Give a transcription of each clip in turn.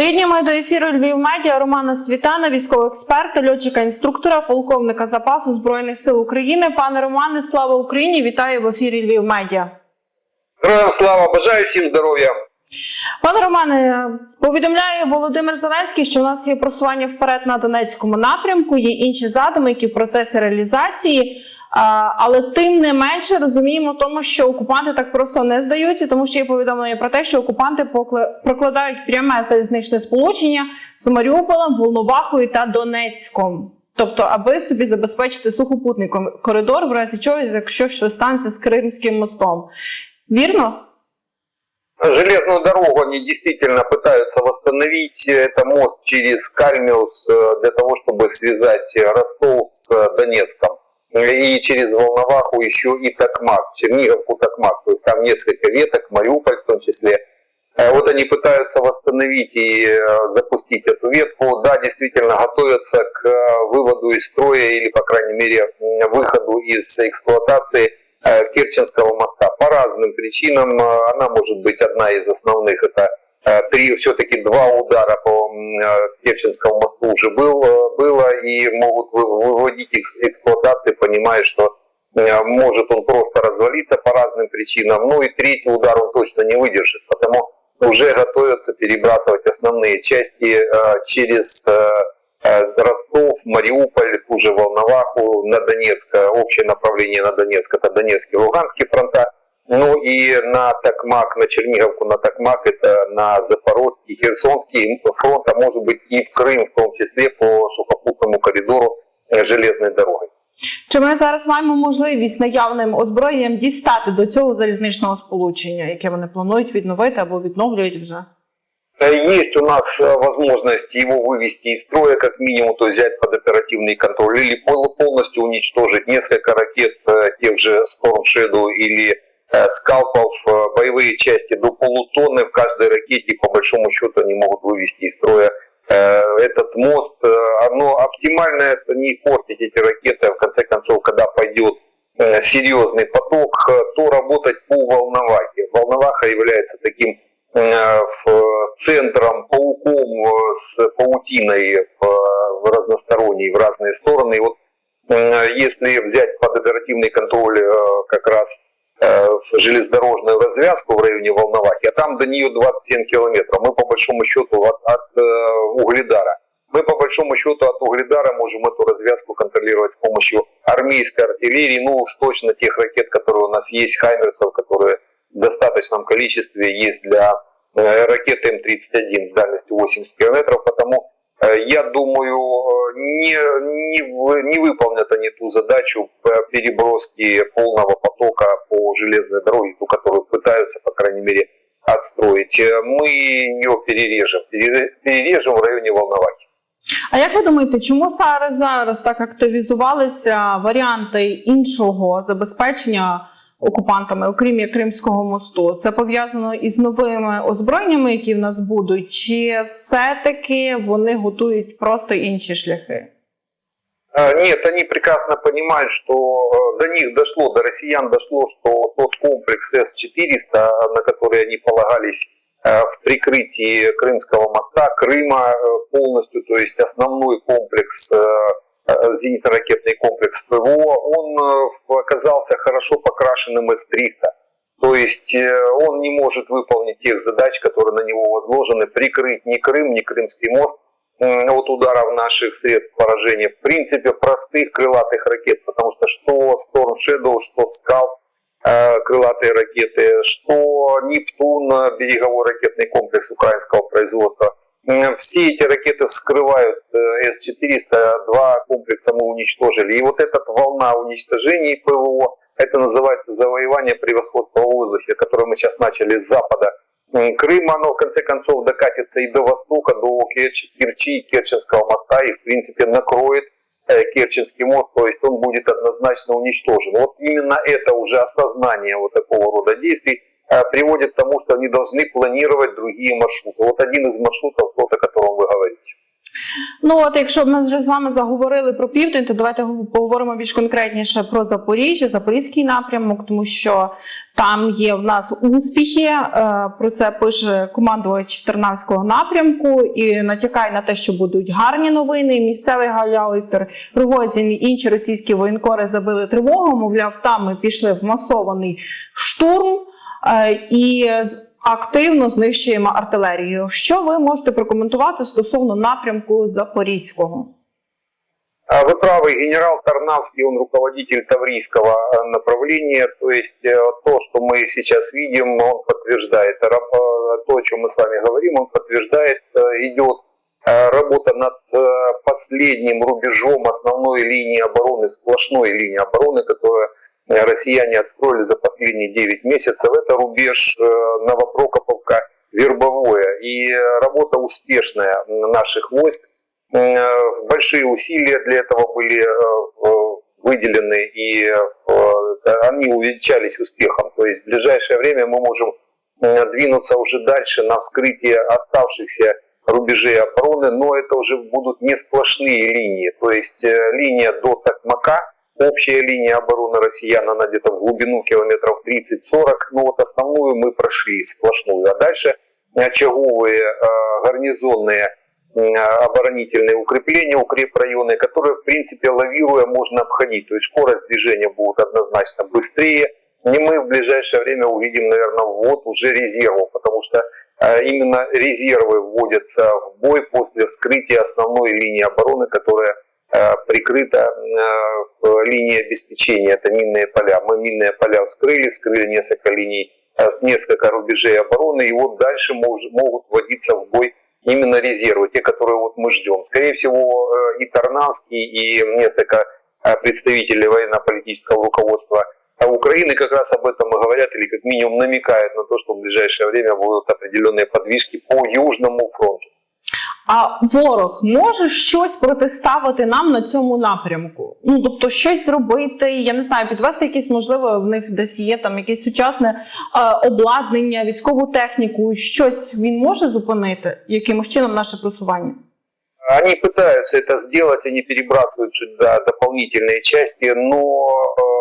Доєднуємо до ефіру Львів Медіа Романа Світана, військового експерта, льотчика, інструктора, полковника запасу збройних сил України. Пане Романе, слава Україні! Вітаю в ефірі Львів Медіа. Героям слава, бажаю всім здоров'я. Пане Романе, повідомляє Володимир Зеленський, що в нас є просування вперед на Донецькому напрямку, є інші задуми, які в процесі реалізації. А, але тим не менше розуміємо тому, що окупанти так просто не здаються, тому що є повідомлення про те, що окупанти покла- прокладають пряме залізничне сполучення з Маріуполем, Волновахою та Донецьком. Тобто, аби собі забезпечити сухопутний ком- коридор, в разі чого, якщо щось станеться з Кримським мостом. Вірно? Железную дорогу они действительно пытаются восстановить. Это мост через Кальмиус э, для того, чтобы связать э, Ростов с э, Донецком. И через Волноваху еще и Токмак, Черниговку Токмак. То есть там несколько веток, Мариуполь в том числе. Э, Вот они пытаются восстановить и э, запустить эту ветку. Да, действительно готовятся к э, выводу из строя или, по крайней мере, выходу из эксплуатации Керченского моста. По разным причинам. Она может быть одна из основных. Это три, все-таки два удара по э, Керченскому мосту уже был, э, было и могут вы- выводить их с эксплуатации, понимая, что э, может он просто развалиться по разным причинам. Ну и третий удар он точно не выдержит, потому уже готовятся перебрасывать основные части э, через э, э, Ростов, Мариуполь, ту же Волноваху на Донецк, э, общее направление на Донецк, это Донецкий Луганский фронта. Ну и на Токмак, на Черниговку, на Токмак, это на Запорожский, Херсонский фронт, а может быть и в Крым, в том числе по сухопутному коридору э, железной дорогой. Чи ми зараз маємо можливість наявним озброєнням дістати до цього залізничного сполучення, яке вони планують відновити або відновлюють вже? Э, Есть у нас э, возможность его вывести из строя, как минимум, то есть взять под оперативный контроль или пол- полностью уничтожить несколько ракет э, тех же Storm Shadow или э, скалпов, э, боевые части до полутонны в каждой ракете, по большому счету, они могут вывести из строя э, этот мост. Э, Оно оптимально это не портить эти ракеты, а в конце концов, когда пойдет э, серьезный поток, э, то работать по Волновахе. Волноваха является таким э, центром, пауком э, с паутиной в, разносторонние, в разные стороны. И вот э, если взять под оперативный контроль э, как раз э, в железнодорожную развязку в районе Волновахи, а там до нее 27 километров, мы по большому счету от, от э, Угледара. Мы по большому счету от Угледара можем эту развязку контролировать с помощью армейской артиллерии, ну уж точно тех ракет, которые у нас есть, Хаймерсов, которые в достаточном количестве есть для э, ракеты М-31 с дальностью 80 километров, потому э, я думаю, э, не, не, в- не выполнят они ту задачу э, переброски полного потока по железной дороге, ту, которую пытаются, по крайней мере, отстроить. Э, Мы ее перережем, перере- перережем в районе Волновахи. А як ви думаєте, чому зараз зараз так активізувалися варіанти іншого забезпечення окупантами, окрім як Кримського мосту? Це пов'язано із новими озброєннями, які в нас будуть, чи все-таки вони готують просто інші шляхи? А, Нет, они прекрасно понимают, что э, до них дошло, до россиян дошло, что тот комплекс С-400, на который они полагались э, в прикрытии Крымского моста, Крыма э, полностью, то есть основной комплекс, э, э, зенитно-ракетный комплекс ПВО, он э, оказался хорошо покрашенным С-300. То есть э, он не может выполнить тех задач, которые на него возложены, прикрыть ни Крым, ни Крымский мост от ударов наших средств поражения. В принципе, простых крылатых ракет, потому что что Storm Shadow, что Скалп, э, крылатые ракеты, что Нептун, э, береговой ракетный комплекс украинского производства. М, Все эти ракеты вскрывают э, С-400, два комплекса мы уничтожили. И вот эта волна уничтожений ПВО, это называется завоевание превосходства в воздухе, которое мы сейчас начали с запада М, Крым, оно в конце концов докатится и до востока, до Керчи, Керчи, Керченского моста и в принципе накроет э, Керченский мост, то есть он будет однозначно уничтожен. Вот именно это уже осознание вот такого рода действий э, приводит к тому, что они должны планировать другие маршруты. Вот один из маршрутов, тот, о котором вы говорите. Ну от якщо ми вже з вами заговорили про південь, то давайте поговоримо більш конкретніше про Запоріжжя, Запорізький напрямок, тому що там є в нас успіхи. Е, Про це пише командувач Тернавського напрямку і натякає на те, що будуть гарні новини. Місцевий галяйтер Рогозін і інші російські воєнкори забили тривогу. Мовляв, там ми пішли в масований штурм е, і з- активно знищуємо артилерію. Що ви можете прокоментувати стосовно напрямку Запорізького? А Вы правы, генерал Тарнавский, он руководитель Таврийского э, направления, то есть э, то, что мы сейчас видим, он подтверждает, Ра- э, то, о чем мы с вами говорим, он подтверждает, э, идет э, работа над э, последним рубежом основной линии обороны, сплошной линии обороны, которую э, россияне отстроили за последние 9 месяцев. Это рубеж э, Новопрокоповка, Вербовое. И э, работа успешная наших войск. Э, Большие усилия для этого были э, э, выделены, и э, они увенчались успехом. То есть в ближайшее время мы можем э, двинуться уже дальше на вскрытие оставшихся рубежей обороны, но это уже будут не сплошные линии. То есть э, линия до Токмака, общая линия обороны россиян, она где-то в глубину километров 30-40, но вот основную мы прошли, сплошную. А дальше очаговые э, гарнизонные оборонительные укрепления, укрепрайоны, которые, в принципе, лавируя, можно обходить. То есть скорость движения будет однозначно быстрее. И мы в ближайшее время увидим, наверное, ввод уже резервов, потому что э, именно резервы вводятся в бой после вскрытия основной линии обороны, которая прикрыта э, линией обеспечения. Это минные поля. Мы минные поля вскрыли, вскрыли несколько линий, э, несколько рубежей обороны, и вот дальше могут вводиться в бой именно резервы, те, которые вот мы ждем. Скорее всего, э, и Тарнавский, и несколько э, представителей военно-политического руководства а Украины как раз об этом и говорят, или как минимум намекают на то, что в ближайшее время будут определенные подвижки по Южному фронту. А ворог може щось протиставити нам на цьому напрямку? Ну тобто, щось зробити, я не знаю, підвести якісь, можливо, в них десь є там якесь сучасне е, обладнання, військову техніку. Щось він може зупинити якимось чином наше просування? Они пытаются это сделать, они перебрасывают сюда дополнительные части, но э,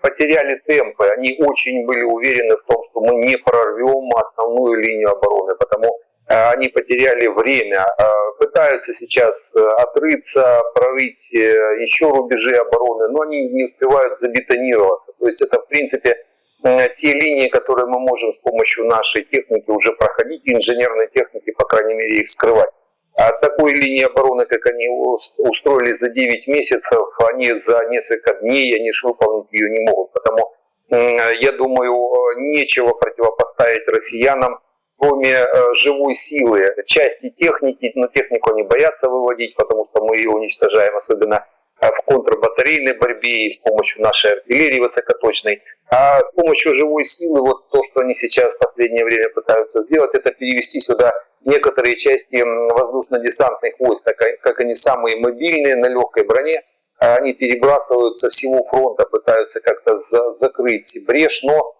потеряли темпы. Они очень были уверены в том, что мы не прорвем основную линию обороны, потому э, они потеряли время. Э, Пытаются сейчас э, отрыться, прорыть э, еще рубежи обороны, но они не успевают забетонироваться. То есть это, в принципе, э, те линии, которые мы можем с помощью нашей техники уже проходить, инженерной техники, по крайней мере, их скрывать. А такой линии обороны, как они ус- устроили за 9 месяцев, они за несколько дней, они ж выполнить ее не могут. Потому, я думаю, э, нечего противопоставить россиянам, кроме э, живой силы, части техники, но технику они боятся выводить, потому что мы ее уничтожаем, особенно э, в контрбатарейной борьбе и с помощью нашей артиллерии высокоточной. А с помощью живой силы, вот то, что они сейчас в последнее время пытаются сделать, это перевести сюда некоторые части воздушно-десантных войск, так как- они самые мобильные на легкой броне, а они перебрасывают со всего фронта, пытаются как-то за- закрыть брешь, но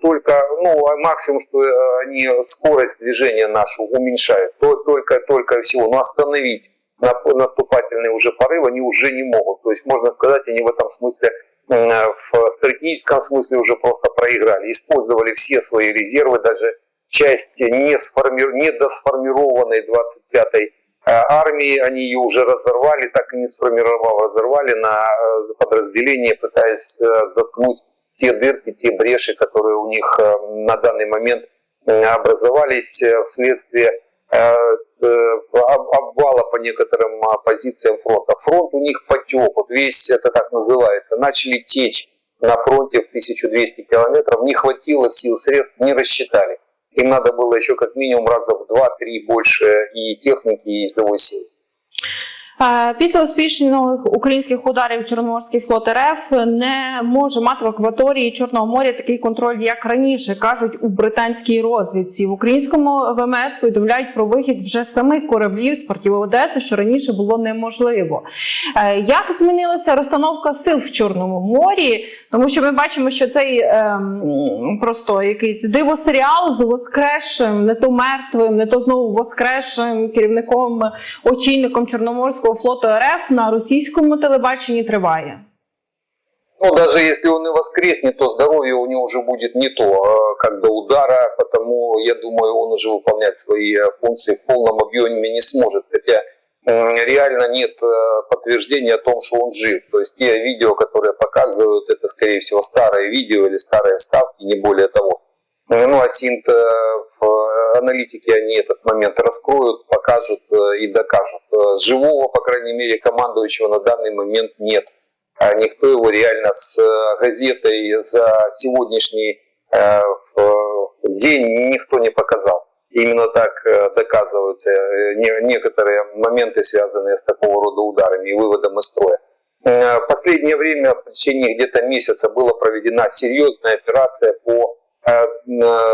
только, ну, а максимум, что э, они скорость движения нашу уменьшают, то, только, только всего, но остановить наступательный уже порыв они уже не могут. То есть, можно сказать, они в этом смысле, в стратегическом смысле уже просто проиграли. Использовали все свои резервы, даже часть не, сформи... недосформированной 25-й э, армии, они ее уже разорвали, так и не сформировав, разорвали на э, подразделения, пытаясь э, заткнуть те дырки, те бреши, которые у них э, на данный момент э, образовались э, вследствие об- обвала по некоторым позициям фронта. Фронт у них потек, вот весь это так называется. Начали течь на фронте в 1200 километров, не хватило сил, средств, не рассчитали. Им надо было еще как минимум раза в 2-3 больше и техники, и живой силы. Після успішних українських ударів Чорноморський флот РФ не може мати в акваторії Чорного моря такий контроль, як раніше кажуть у британській розвідці. В українському ВМС повідомляють про вихід вже самих кораблів з портів Одеси, що раніше було неможливо. Е, Як змінилася розстановка сил в Чорному морі? Тому що ми бачимо, що цей ем, просто якийсь дивосеріал з воскресшим, не то мертвим, не то знову воскресшим керівником, очільником Чорноморського флоту РФ на російському телебаченні триває. Ну, даже если он и воскреснет, то здоровье у него уже будет не то, э, как до удара, потому я думаю, он уже выполнять свои э, функции в полном объеме не сможет. Хотя м, реально нет э, подтверждения о том, что он жив. То есть те видео, которые показывают, это, скорее всего, старые видео или старые вставки, не более того. Э, Ну, а Синт э, в аналитике они этот момент раскроют, покажут э, и докажут. Э, Живого, по крайней мере, командующего на данный момент нет. А Никто его реально с э, газетой за сегодняшний день никто не показал. Именно так доказываются не- некоторые моменты, связанные с такого рода ударами и выводом из строя. Последнее время, в течение где-то месяца, была проведена серьезная операция по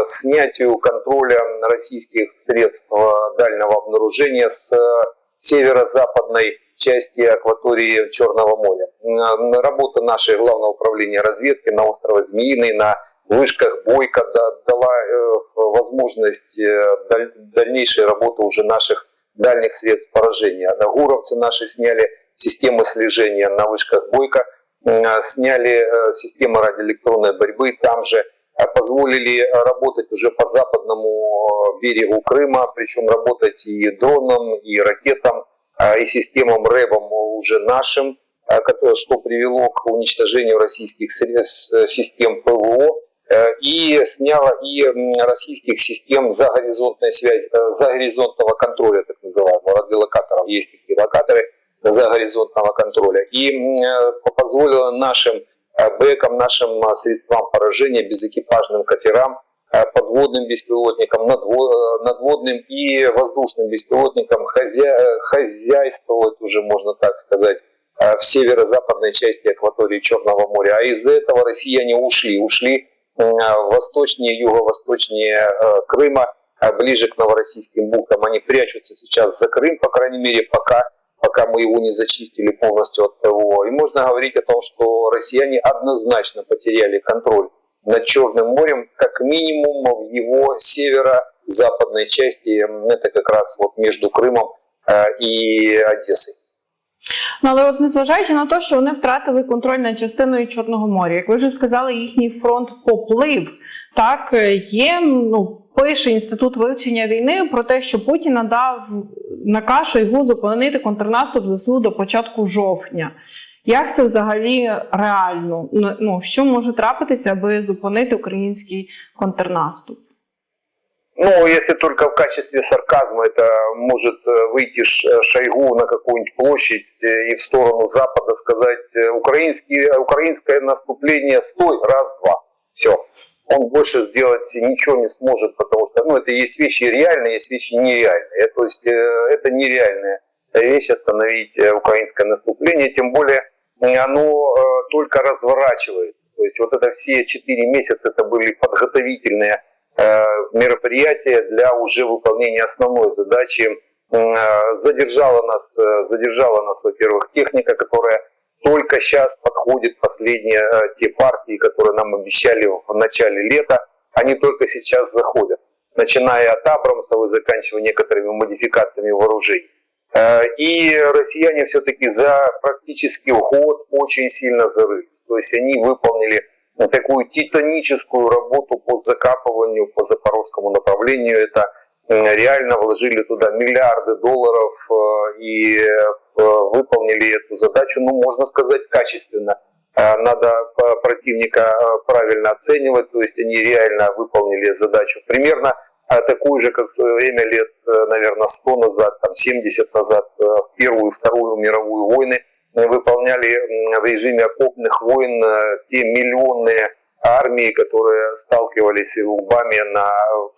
снятию контроля российских средств э, дальнего обнаружения с э, северо-западной части акватории Черного моря. Э, Работа нашей главного управления разведки на острове Змеиный, на вышках Бойко да- дала э, возможность э, даль- дальнейшей работы уже наших дальних средств поражения. На Гуровцы наши сняли системы слежения на вышках Бойко, э, сняли э, системы радиоэлектронной борьбы, там же э, позволили э, работать уже по западному э, берегу Крыма, причем работать и дроном, и ракетам, э, и системам РЭБом уже нашим, э, что привело к уничтожению российских э, систем ПВО э, и сняло и российских систем загоризонтной связи, э, загоризонтного контроля, так называемого, радиолокаторов. Есть такие локаторы загоризонтного контроля. И э, позволило нашим э, бэкам, нашим э, средствам поражения, безэкипажным катерам, э, подводным беспилотникам, надво- э, надводным и воздушным беспилотникам хозя- э, хозяйствовать, уже можно так сказать, э, в северо-западной части акватории Черного моря. А из-за этого россияне ушли. Ушли э, восточнее, юго-восточнее э, Крыма, э, ближе к новороссийским бухтам. Они прячутся сейчас за Крым, по крайней мере, пока, пока мы его не зачистили полностью от ПВО. И можно говорить о том, что россияне однозначно потеряли контроль над Черным морем, как минимум в его северо-западной части. М, Это как раз вот между Крымом э, и Одессой. Ну, але от незважаючи на те, що вони втратили контроль над частиною Чорного моря, як ви вже сказали, їхній фронт поплив. Так е, є ну пише інститут вивчення війни про те, що Путін надав наказ Шойгу зупинити контрнаступ ЗСУ до початку жовтня. Як це взагалі реально? Ну, Ну що може трапитися, аби зупинити український контрнаступ? Ну, если только в качестве сарказма это может э, выйти Ш- э, Шойгу на какую-нибудь площадь э, и в сторону Запада сказать э, украинский, э, украинское наступление стой, раз, два, все. Он больше сделать ничего не сможет, потому что ну, это есть вещи реальные, есть вещи нереальные. То есть э, это нереальная вещь остановить э, украинское наступление, тем более э, оно э, только разворачивается. То есть вот это все четыре месяца это были подготовительные э, мероприятия для уже выполнения основной задачи. Э, Задержала нас, э, задержала нас, во-первых, техника, которая только сейчас подходит последние э, те партии, которые нам обещали в начале лета, они только сейчас заходят, начиная от Абрамсов и заканчивая некоторыми модификациями вооружений. Э, И россияне все-таки за практически год очень сильно зарылись. То есть они выполнили такую титаническую работу по закапыванию по запорожскому направлению. Это реально вложили туда миллиарды долларов э, и э, выполнили эту задачу, ну, можно сказать, качественно. Э, Надо э, противника э, правильно оценивать, то есть они реально выполнили задачу примерно э, такую же, как в свое время лет, э, наверное, 100 назад, там 70 назад, э, в Первую и Вторую мировую войны э, выполняли в режиме окопных войн э, те миллионные армии, которые сталкивались лбами на,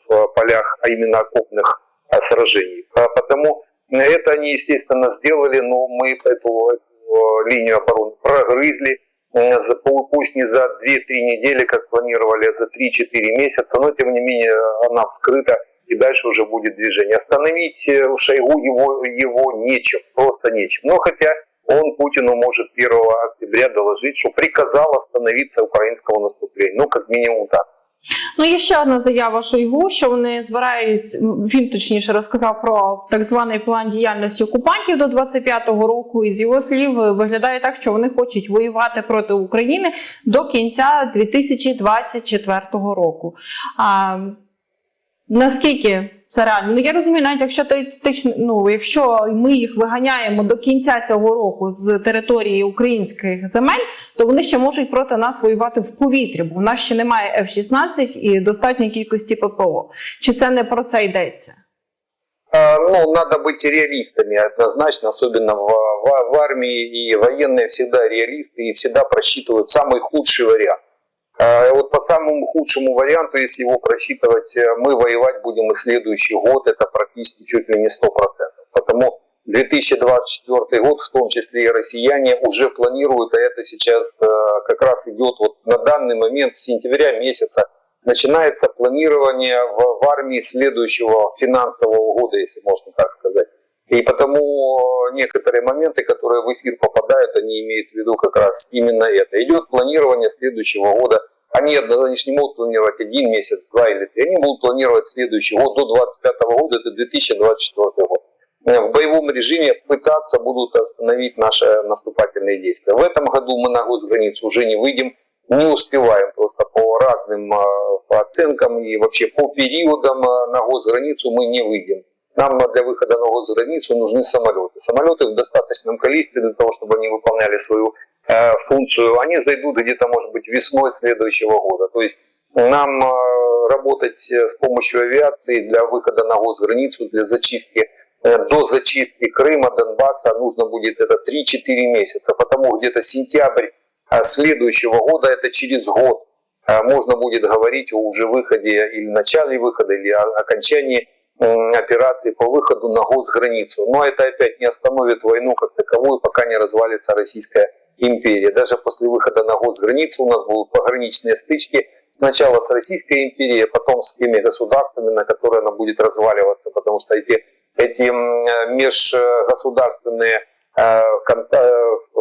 в полях, а именно окопных э, сражений. А Потому Это они, естественно, сделали, но мы эту, линию обороны прогрызли, э, за, пу- пусть не за 2-3 недели, как планировали, а за 3-4 месяца, но тем не менее она вскрыта, и дальше уже будет движение. Остановить э, Шойгу его, его нечем, просто нечем. Но хотя он Путину может 1 октября доложить, что приказал остановиться украинского наступления. Ну, как минимум так. Ну, є ще одна заява Шойгу, що вони збирають. Він точніше розказав про так званий план діяльності окупантів до 25-го року. І з його слів е, виглядає так, що вони хочуть воювати проти України до кінця 2024 року. А, наскільки це реально? Ну я розумію, навіть якщо теоретично, ну якщо ми їх виганяємо до кінця цього року з території українських земель, то вони ще можуть проти нас воювати в повітрі, бо в нас ще немає F-16 і достатньої кількості ППО. Чи це не про це йдеться? А, Ну, надо быть реалистами однозначно, особенно в, в- в армии и военные всегда реалисты и всегда просчитывают самый худший вариант. Вот по самому худшему варианту, если его просчитывать, мы воевать будем и следующий год, это практически чуть ли не 100%. Потому 2024 год, в том числе и россияне, уже планируют, а это сейчас как раз идет вот на данный момент с сентября месяца начинается планирование в, в армии следующего финансового года, если можно так сказать. И потому некоторые моменты, которые в эфир попадают, они имеют в виду как раз именно это. Идет планирование следующего года. Они, одно- они ж не могут планировать один месяц, два или три. Они будут планировать следующий год до 25 года, это 2024 год. Э, В боевом режиме пытаться будут остановить наши наступательные действия. В этом году мы на госграницу уже не выйдем, не успеваем просто по разным э, по оценкам и вообще по периодам э, на госграницу мы не выйдем. Нам для выхода на госграницу нужны самолеты. Самолеты в достаточном количестве для того, чтобы они выполняли свою э, функцию. Они зайдут где-то, может быть, весной следующего года. То есть нам э, работать э, с помощью авиации для выхода на госграницу, для зачистки э, до зачистки Крыма, Донбасса нужно будет это 3-4 месяца. Потому где-то сентябрь а следующего года, это через год, можно будет говорить о уже выходе или начале выхода, или о окончании операции по выходу на госграницу. Но это опять не остановит войну как таковую, пока не развалится Российская империя. Даже после выхода на госграницу у нас будут пограничные стычки. Сначала с Российской империей, а потом с теми государствами, на которые она будет разваливаться, потому что эти, эти межгосударственные э, э,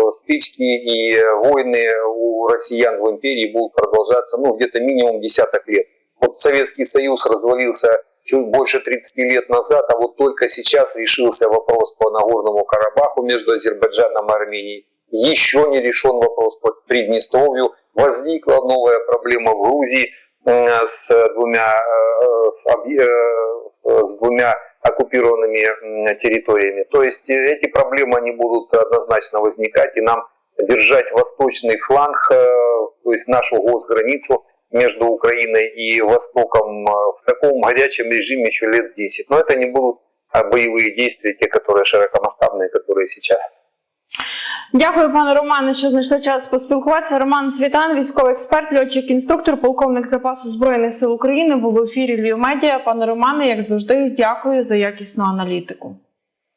стычки и войны у россиян в империи будут продолжаться ну, где-то минимум десяток лет. Вот Советский Союз развалился чуть больше 30 лет назад, а вот только сейчас решился вопрос по Нагорному Карабаху между Азербайджаном и Арменией. Еще не решен вопрос по Приднестровью. Возникла новая проблема в Грузии э, с двумя, э, э, с двумя оккупированными территориями. То есть эти проблемы они будут однозначно возникать, и нам держать восточный фланг, то есть нашу госграницу между Украиной и Востоком э, в таком горячем режиме еще лет 10. Но это не будут а, боевые действия, те, которые широкомасштабные, которые сейчас. Дякую, пане Романе, що знайшли час поспілкуватися. Роман Світан, військовий експерт, льотчик, інструктор, полковник запасу збройних сил України, був в ефірі Львів Медіа. Пане Романе, як завжди, дякую за якісну аналітику.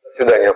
До свидания.